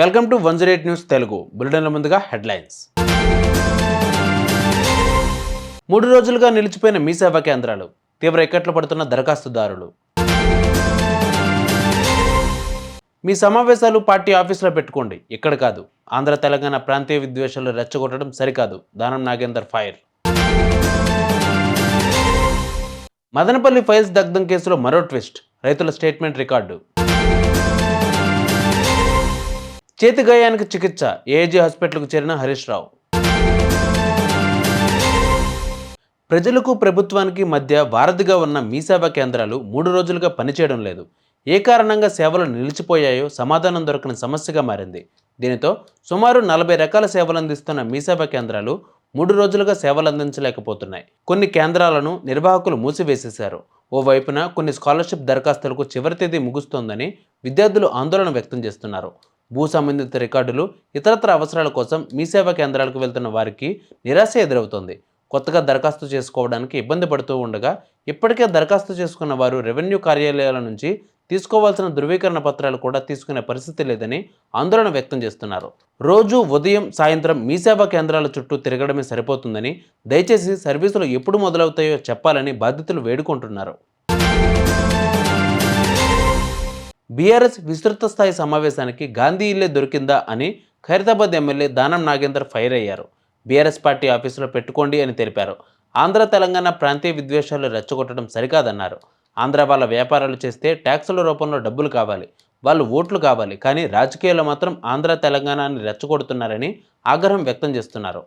Welcome to one zero eight news Telugu. బులెటిన్ల ముందుగా headlines. మూడు రోజులుగా నిలిచిపోయిన మీ సేవా కేంద్రాలు తీవ్ర ఇక్కట్లు పడుతున్న దరఖాస్తుదారులు మీ సమావేశాలు పార్టీ ఆఫీసులో పెట్టుకోండి. ఇక్కడ కాదు ఆంధ్ర తెలంగాణ ప్రాంతీయ విద్వేషాలు రెచ్చగొట్టడం సరికాదు. దానం నాగేందర్ ఫైర్. మదనపల్లి ఫైల్స్ దగ్ధం కేసులో మరో ట్విస్ట్. రైతుల స్టేట్మెంట్ రికార్డు. చేతి గాయానికి చికిత్స ఏజీ హాస్పిటల్కు చేరిన హరీష్ రావు. ప్రజలకు ప్రభుత్వానికి మధ్య వారధిగా ఉన్న మీ సేవా కేంద్రాలు మూడు రోజులుగా పనిచేయడం లేదు. ఏ కారణంగా సేవలు నిలిచిపోయాయో సమాధానం దొరకని సమస్యగా మారింది. దీనితో సుమారు నలభై రకాల సేవలు అందిస్తున్న మీ సేవా కేంద్రాలు మూడు రోజులుగా సేవలు అందించలేకపోతున్నాయి. కొన్ని కేంద్రాలను నిర్వాహకులు మూసివేసేశారు. ఓవైపున కొన్ని స్కాలర్షిప్ దరఖాస్తులకు చివరి తేదీ ముగుస్తోందని విద్యార్థులు ఆందోళన వ్యక్తం చేస్తున్నారు. భూ సంబంధిత రికార్డులు ఇతరత్ర అవసరాల కోసం మీ సేవా కేంద్రాలకు వెళ్తున్న వారికి నిరాశ ఎదురవుతోంది. కొత్తగా దరఖాస్తు చేసుకోవడానికి ఇబ్బంది పడుతూ ఉండగా ఇప్పటికే దరఖాస్తు చేసుకున్న వారు రెవెన్యూ కార్యాలయాల నుంచి తీసుకోవాల్సిన ధృవీకరణ పత్రాలు కూడా తీసుకునే పరిస్థితి లేదని ఆందోళన వ్యక్తం చేస్తున్నారు. రోజు ఉదయం సాయంత్రం మీ సేవా కేంద్రాల చుట్టూ తిరగడమే సరిపోతుందని దయచేసి సర్వీసులు ఎప్పుడు మొదలవుతాయో చెప్పాలని బాధితులు వేడుకుంటున్నారు. బీఆర్ఎస్ విస్తృత స్థాయి సమావేశానికి గాంధీ ఇల్లే దొరికిందా అని ఖైరతాబాద్ ఎమ్మెల్యే దానం నాగేందర్ ఫైర్ అయ్యారు. బీఆర్ఎస్ పార్టీ ఆఫీసులో పెట్టుకోండి అని తెలిపారు. ఆంధ్ర తెలంగాణ ప్రాంతీయ విద్వేషాలు రెచ్చగొట్టడం సరికాదన్నారు. ఆంధ్ర వాళ్ళ వ్యాపారాలు చేస్తే ట్యాక్సుల రూపంలో డబ్బులు కావాలి వాళ్ళు ఓట్లు కావాలి కానీ రాజకీయాల్లో మాత్రం ఆంధ్ర తెలంగాణని రెచ్చగొడుతున్నారని ఆగ్రహం వ్యక్తం చేస్తున్నారు.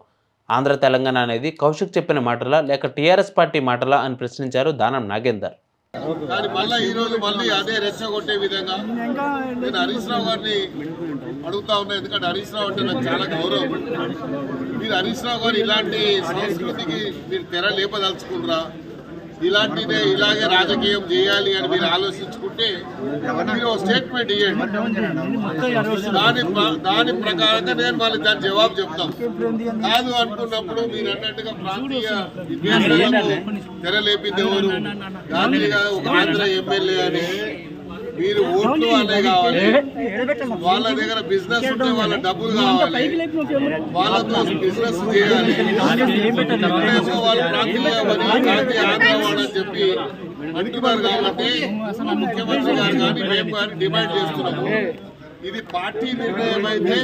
ఆంధ్ర తెలంగాణ అనేది కౌశిక్ చెప్పిన మాటలా లేక టీఆర్ఎస్ పార్టీ మాటలా అని ప్రశ్నించారు దానం నాగేందర్. కానీ మళ్ళీ ఈ రోజు మళ్ళీ అదే రెచ్చగొట్టే విధంగా నేను హరీష్ రావు గారిని అడుగుతా ఉన్నా ఎందుకంటే హరీష్ రావు అంటే నాకు చాలా గౌరవం. మీరు హరీష్ రావు గారు ఇలాంటి సంస్కృతికి మీరు తెర లేపదలుచుకుంటారా? ఇలాంటిదే ఇలాగే రాజకీయం చేయాలి అని మీరు ఆలోచించుకుంటే మీరు ఒక స్టేట్మెంట్ ఇవ్వండి దాని దాని ప్రకారంగా నేను మళ్ళీ దాని జవాబు చెప్తాం కాదు అనుకున్నప్పుడు మీరు అన్నట్టుగా ప్రాంతీయ విద్వేషాలకు తెరలేపింది ఎవరు గాంధీ ఒక ఆంధ్ర ఎమ్మెల్యే అని మీరు ఓట్లు అనే కావాలి వాళ్ళ దగ్గర బిజినెస్ ఉంటే వాళ్ళ డబ్బులు కావాలి వాళ్ళతో బిజినెస్ చేయాలి వాళ్ళు ప్రాంతీయ చెప్పి అంటున్నారు కాబట్టి ముఖ్యమంత్రి గారు కానీ మేము కానీ డిమాండ్ చేస్తున్నాము ఇది పార్టీ నిర్ణయం అయితే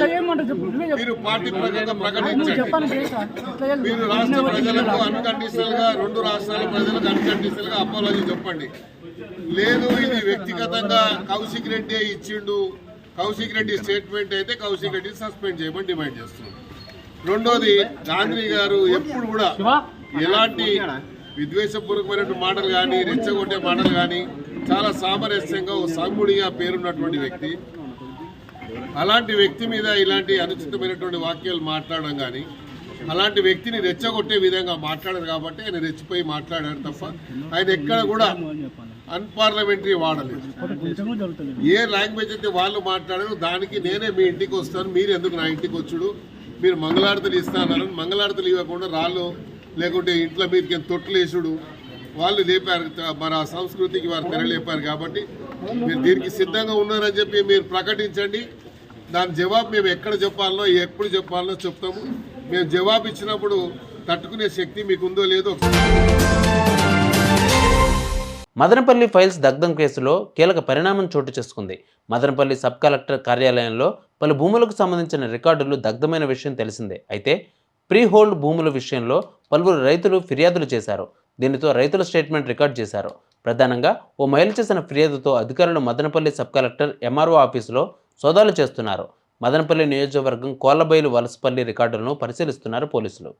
మీరు పార్టీ ప్రకారంగా ప్రకటించండి. మీరు రాష్ట్ర ప్రజలకు అన్కండిషనల్గా రెండు రాష్ట్రాల ప్రజలకు అన్కండిషనల్గా అపాలజీ చెప్పండి. లేదు ఇది వ్యక్తిగతంగా కౌశిక్ రెడ్డి ఇచ్చిండు. కౌశిక్ రెడ్డి స్టేట్మెంట్ అయితే కౌశిక్ రెడ్డి సస్పెండ్ చేయమని డిమాండ్ చేస్తున్నాం. రెండోది గాంధీ గారు ఎప్పుడు కూడా ఎలాంటి విద్వేషపూర్వకమైనటువంటి మాటలు కానీ రెచ్చగొట్టే మాటలు కానీ చాలా సామరస్యంగా ఓ సాముడిగా పేరున్నటువంటి వ్యక్తి. అలాంటి వ్యక్తి మీద ఇలాంటి అనుచితమైనటువంటి వాక్యాలు మాట్లాడడం కానీ అలాంటి వ్యక్తిని రెచ్చగొట్టే విధంగా మాట్లాడారు కాబట్టి ఆయన రెచ్చిపోయి మాట్లాడారు తప్ప ఆయన ఎక్కడ కూడా అన్పార్లమెంటరీ వాడలేదు. ఏ లాంగ్వేజ్ అయితే వాళ్ళు మాట్లాడారు దానికి నేనే మీ ఇంటికి వస్తాను మీరు ఎందుకు నా ఇంటికి వచ్చుడు? మీరు మంగళార్తలు ఇస్తానని మంగళార్తలు ఇవ్వకుండా రాళ్ళు లేకుంటే ఇంట్లో మీరుకి తొట్టులేసుడు వాళ్ళు లేపారు మన సంస్కృతికి వారు తెరలేపారు కాబట్టి మీరు దీనికి సిద్ధంగా ఉన్నారని చెప్పి మీరు ప్రకటించండి. దాని జవాబు మేము ఎక్కడ చెప్పాలనో ఎప్పుడు చెప్పాలనో చెప్తాము. మేము జవాబు ఇచ్చినప్పుడు తట్టుకునే శక్తి మీకు ఉందో లేదో మదనపల్లి ఫైల్స్ దగ్ధం కేసులో కీలక పరిణామం చోటు చేసుకుంది. మదనపల్లి సబ్ కలెక్టర్ కార్యాలయంలో పలు భూములకు సంబంధించిన రికార్డులు దగ్ధమైన విషయం తెలిసిందే. అయితే ప్రీ హోల్డ్ భూముల విషయంలో పలువురు రైతులు ఫిర్యాదులు చేశారు. దీనితో రైతుల స్టేట్మెంట్ రికార్డ్ చేశారు. ప్రధానంగా ఓ మహిళ చేసిన ఫిర్యాదుతో అధికారులు మదనపల్లి సబ్ కలెక్టర్ ఎంఆర్ఓ ఆఫీసులో సోదాలు చేస్తున్నారు. మదనపల్లి నియోజకవర్గం కోలబైలు వలసపల్లి రికార్డులను పరిశీలిస్తున్నారు పోలీసులు.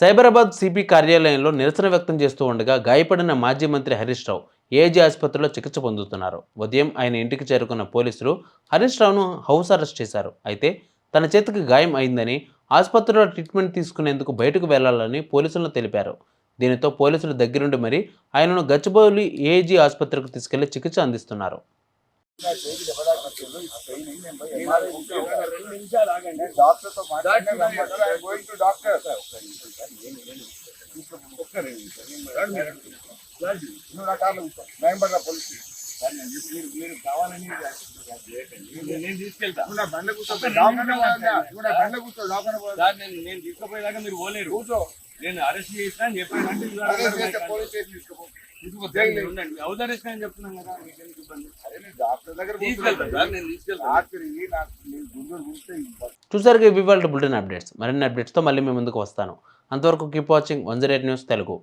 సైబరాబాద్ సిపి కార్యాలయంలో నిరసన వ్యక్తం చేస్తూ ఉండగా గాయపడిన మాజీ మంత్రి హరీష్ రావు ఏజీ ఆసుపత్రిలో చికిత్స పొందుతున్నారు. ఉదయం ఆయన ఇంటికి చేరుకున్న పోలీసులు హరీష్ రావును హౌస్ అరెస్ట్ చేశారు. అయితే తన చేతికి గాయం అయిందని ఆసుపత్రిలో ట్రీట్మెంట్ తీసుకునేందుకు బయటకు వెళ్ళాలని పోలీసులను తెలిపారు. దీనితో పోలీసులు దగ్గరుండి మరి ఆయనను గచ్చిబౌలి ఏజీ ఆసుపత్రికి తీసుకెళ్ళి చికిత్స అందిస్తున్నారు. డాక్టర్ నేను తీసుకెళ్తా బండ్లో కూర్చో. బండ్లో కూర్చో, నేను నేను తీసుకుపోయేదాకా మీరు పోలేరు. కూర్చో. నేను అరెస్ట్ చేసినా అని చెప్పానంటే ఇవాళ అరెస్ట్ చేస్తే తీసుకుపోతాను. పోలీస్ స్టేషన్ తీసుకోపో. తీసుకుపోతాను. మీరు ఉండండి. హౌస్ అరెస్ట్ అని చెప్తున్నాం కదా మీకెందుకు ఇబ్బంది? అరే నేను డాక్టర్ దగ్గర తీసుకెళ్తా సార్ నేను తీసుకెళ్తాను. రాత్రి నాకు నేను గుండెలు గురిస్తే ఈ చూసారుగా ఇవి వాళ్ళ బులెటిన్ అప్డేట్స్. మరిన్ని అప్డేట్స్తో మళ్ళీ మీ ముందుకు వస్తాను. అంతవరకు keep watching one zero eight news Telugu.